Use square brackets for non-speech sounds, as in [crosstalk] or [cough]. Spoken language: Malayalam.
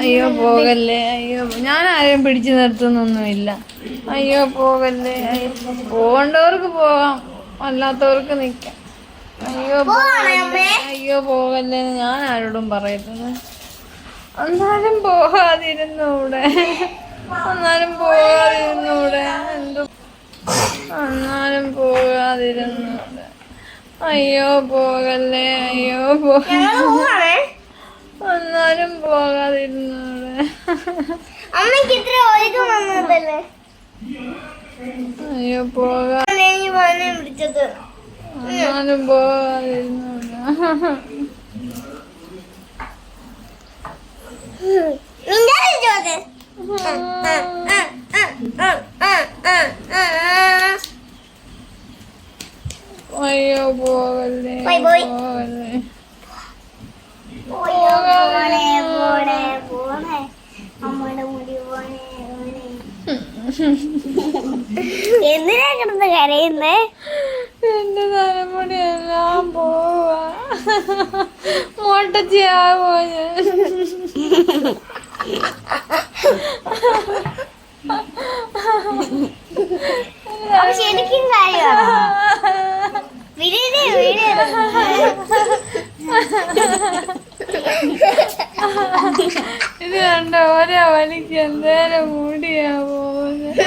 അയ്യോ പോകല്ലേ. അയ്യോ ഞാൻ ആരെയും പിടിച്ചു നിർത്തുന്നൊന്നുമില്ല. അയ്യോ പോകല്ലേ. പോകണ്ടവർക്ക് പോകാം. അല്ലാത്തവർക്ക് നിൽക്കാം. അയ്യോ പോകല്ലേ. അയ്യോ പോകല്ലേ ഞാൻ ആരോടും പറയത്തുന്ന എന്നാലും പോകാതിരുന്നൂടെ എന്നാലും പോകാതിരുന്നൂടെ എന്തോ എന്നാലും പോകാതിരുന്നൂടെ അയ്യോ പോകല്ലേ. അയ്യോ പോ എന്നാലും പോകാതിരുന്നൂടെ അമ്മയ്ക്ക് ഇത്ര ഒഴുകം വന്നതല്ലേ? അയ്യോ പോകാ ഈ മോനെ പിടിച്ചത് എന്നാലും പോകാതിരുന്നൂടെ നിന്റെ ചോദ്യ അയ്യോ പോകല്ലേ. പോകല്ലേ. [laughs] എന്തിനാ കിടന്ന് കരയുന്നേ? എന്റെ തലമുടി എല്ലാം പോവാ മോട്ടച്ചിയാവോ ഞാൻ ശരിക്കും കാര്യമാണോ വിടേ വിടേ. [laughs] കണ്ട ഓരോ വലിക്ക് എന്തേലും മുടിയാ പോകുന്നത്